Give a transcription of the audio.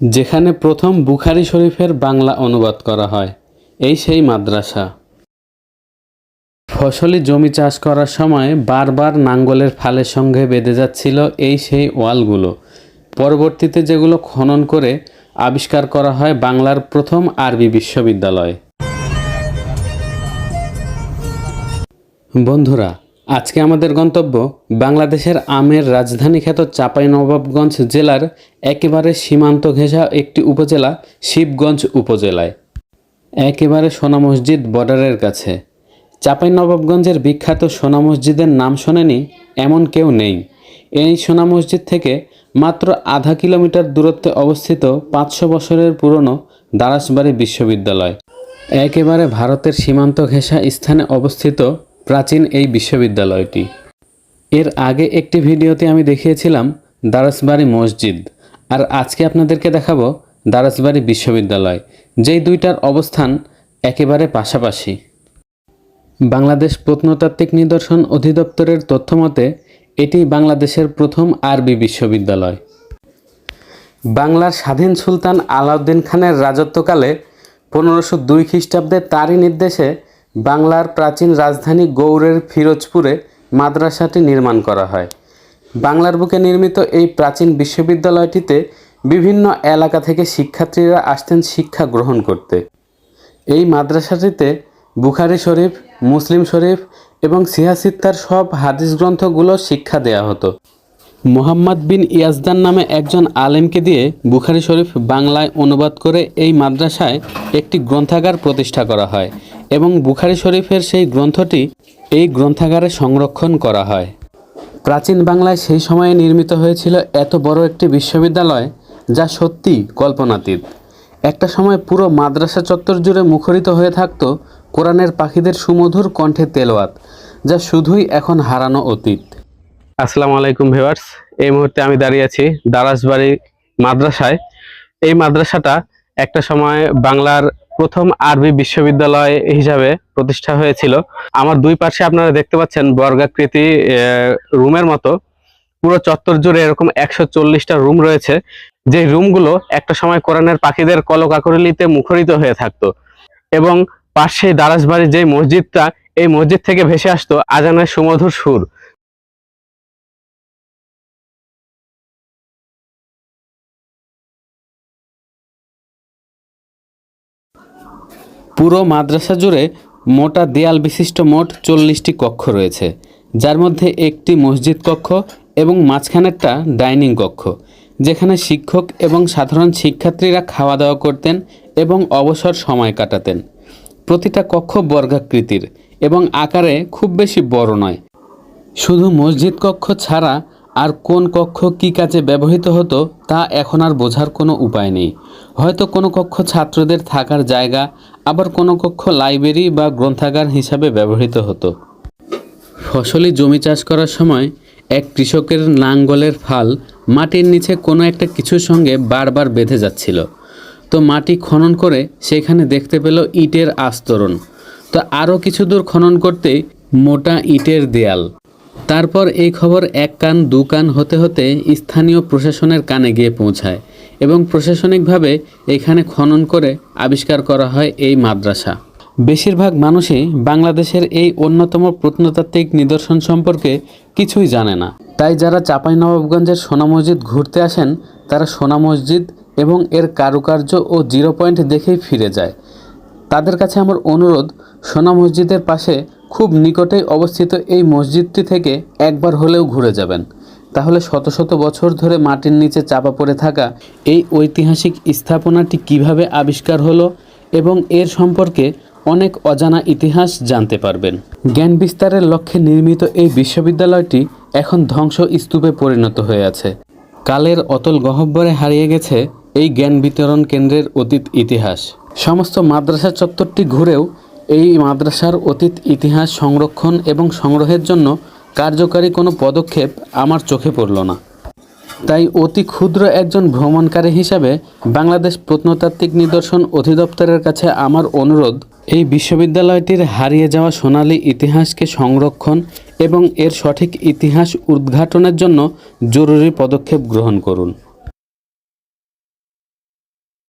যেখানে প্রথম বুখারি শরীফের বাংলা অনুবাদ করা হয়, এই সেই মাদ্রাসা। ফসলি জমি চাষ করার সময় বারবার নাঙ্গলের ফালের সঙ্গে বেঁধে যাচ্ছিল এই সেই ওয়ালগুলো। পরবর্তীতে যেগুলো খনন করে আবিষ্কার করা হয় বাংলার প্রথম আরবি বিশ্ববিদ্যালয়। বন্ধুরা আজকে আমাদের গন্তব্য বাংলাদেশের আমের রাজধানী খ্যাত চাঁপাইনবাবগঞ্জ জেলার একেবারে সীমান্ত ঘেঁষা একটি উপজেলা, শিবগঞ্জ উপজেলায়। একেবারে সোনা মসজিদ বর্ডারের কাছে। চাঁপাইনবাবগঞ্জের বিখ্যাত সোনা মসজিদের নাম শোনেনি এমন কেউ নেই। এই সোনা মসজিদ থেকে মাত্র আধা কিলোমিটার দূরত্বে অবস্থিত পাঁচশো বছরের পুরনো দারাসবাড়ি বিশ্ববিদ্যালয়। একেবারে ভারতের সীমান্ত ঘেঁষা স্থানে অবস্থিত প্রাচীন এই বিশ্ববিদ্যালয়টি। এর আগে একটি ভিডিওতে আমি দেখিয়েছিলাম দারাসবাড়ি মসজিদ। আর আজকে আপনাদেরকে দেখাবো দারাসবাড়ি বিশ্ববিদ্যালয়, যেই দুইটার অবস্থান একেবারে পাশাপাশি। বাংলাদেশ প্রত্নতাত্ত্বিক নিদর্শন অধিদপ্তরের তথ্যমতে, এটি বাংলাদেশের প্রথম আরবি বিশ্ববিদ্যালয়। বাংলার স্বাধীন সুলতান আলাউদ্দিন খানের রাজত্বকালে পনেরোশো দুই খ্রিস্টাব্দে তারই নির্দেশে বাংলার প্রাচীন রাজধানী গৌড়ের ফিরোজপুরে মাদ্রাসাটি নির্মাণ করা হয়। বাংলার বুকে নির্মিত এই প্রাচীন বিশ্ববিদ্যালয়টিতে বিভিন্ন এলাকা থেকে শিক্ষার্থীরা আসতেন শিক্ষা গ্রহণ করতে। এই মাদ্রাসাটিতে বুখারি শরীফ, মুসলিম শরীফ এবং সিহাসিত্তার সব হাদিস গ্রন্থগুলো শিক্ষা দেয়া হতো। মোহাম্মদ বিন ইয়াজদান নামে একজন আলেমকে দিয়ে বুখারি শরীফ বাংলায় অনুবাদ করে এই মাদ্রাসায় একটি গ্রন্থাগার প্রতিষ্ঠা করা হয়। এবং বুখারি শরীফের সেই গ্রন্থটি এই গ্রন্থাগারে সংরক্ষণ করা হয়। প্রাচীন বাংলায় সেই সময়ে নির্মিত হয়েছিল এত বড় একটি বিশ্ববিদ্যালয় যা সত্যি কল্পনাতীত। একটা সময় পুরো মাদ্রাসা চত্বর জুড়ে মুখরিত হয়ে থাকতো কোরআনের পাখিদের সুমধুর কণ্ঠে তেলোয়াত, যা শুধুই এখন হারানো অতীত। আসসালামু আলাইকুম ভিউয়ার্স, এই মুহূর্তে আমি দাঁড়িয়ে আছি দারাসবাড়ি মাদ্রাসায়। এই মাদ্রাসাটা একটা সময় বাংলার প্রথম আরবি বিশ্ববিদ্যালয় হিসাবে প্রতিষ্ঠা হয়েছিল। আমার দুই পাশে আপনারা দেখতে পাচ্ছেন বর্গাকৃতি রুমের মতো। পুরো চত্বর জুড়ে এরকম একশো চল্লিশটা রুম রয়েছে। যে রুমগুলো একটা সময় কোরআনের পাখিদের কলকাকরলিতে মুখরিত হয়ে থাকতো। এবং পাশে দারাসবাড়ির যে মসজিদটা, এই মসজিদ থেকে ভেসে আসতো আজানের সুমধুর সুর। পুরো মাদ্রাসা জুড়ে মোটা দেয়াল বিশিষ্ট মোট চল্লিশটি কক্ষ রয়েছে, যার মধ্যে একটি মসজিদ কক্ষ এবং মাঝখানেরটা ডাইনিং কক্ষ, যেখানে শিক্ষক এবং সাধারণ শিক্ষার্থীরা খাওয়া দাওয়া করতেন এবং অবসর সময় কাটাতেন। প্রতিটা কক্ষ বর্গাকৃতির এবং আকারে খুব বেশি বড় নয়। শুধু মসজিদ কক্ষ ছাড়া আর কোন কক্ষ কী কাজে ব্যবহৃত হতো তা এখন আর বোঝার কোনো উপায় নেই। হয়তো কোনো কক্ষ ছাত্রদের থাকার জায়গা আবার কোনো কক্ষ লাইব্রেরি বা গ্রন্থাগার হিসাবে ব্যবহৃত হতো। ফসলি জমি চাষ করার সময় এক কৃষকের লাঙ্গলের ফাল মাটির নিচে কোনো একটা কিছুর সঙ্গে বারবার বেঁধে যাচ্ছিল। তো মাটি খনন করে সেখানে দেখতে পেল ইটের আস্তরণ। তো আরও কিছু দূর খনন করতেই মোটা ইটের দেয়াল। তারপর এই খবর এক কান দু কান হতে হতে স্থানীয় প্রশাসনের কানে গিয়ে পৌঁছায়। এবং প্রশাসনিকভাবে এখানে খনন করে আবিষ্কার করা হয় এই মাদ্রাসা। বেশিরভাগ মানুষই বাংলাদেশের এই অন্যতম প্রত্নতাত্ত্বিক নিদর্শন সম্পর্কে কিছুই জানে না। তাই যারা চাঁপাইনবাবগঞ্জের সোনা মসজিদ ঘুরতে আসেন, তারা সোনা মসজিদ এবং এর কারুকার্য ও জিরো পয়েন্ট দেখেই ফিরে যায়। তাদের কাছে আমার অনুরোধ, সোনা মসজিদের পাশে খুব নিকটেই অবস্থিত এই মসজিদটি থেকে একবার হলেও ঘুরে যাবেন। তাহলে শত শত বছর ধরে মাটির নিচে চাপা পড়ে থাকা এই ঐতিহাসিক স্থাপনাটি কীভাবে আবিষ্কার হলো এবং এর সম্পর্কে অনেক অজানা ইতিহাস জানতে পারবেন। জ্ঞান বিস্তারের লক্ষ্যে নির্মিত এই বিশ্ববিদ্যালয়টি এখন ধ্বংস স্তূপে পরিণত হয়ে আছে। কালের অতল গহব্বরে হারিয়ে গেছে এই জ্ঞান বিতরণ কেন্দ্রের অতীত ইতিহাস। সমস্ত মাদ্রাসা চত্বরটি ঘুরেও এই মাদ্রাসার অতীত ইতিহাস সংরক্ষণ এবং সংগ্রহের জন্য কার্যকারী কোনো পদক্ষেপ আমার চোখে পড়ল না। তাই অতি ক্ষুদ্র একজন ভ্রমণকারী হিসাবে বাংলাদেশ প্রত্নতাত্ত্বিক নিদর্শন অধিদপ্তরের কাছে আমার অনুরোধ, এই বিশ্ববিদ্যালয়টির হারিয়ে যাওয়া সোনালী ইতিহাসকে সংরক্ষণ এবং এর সঠিক ইতিহাস উদ্ঘাটনের জন্য জরুরি পদক্ষেপ গ্রহণ করুন।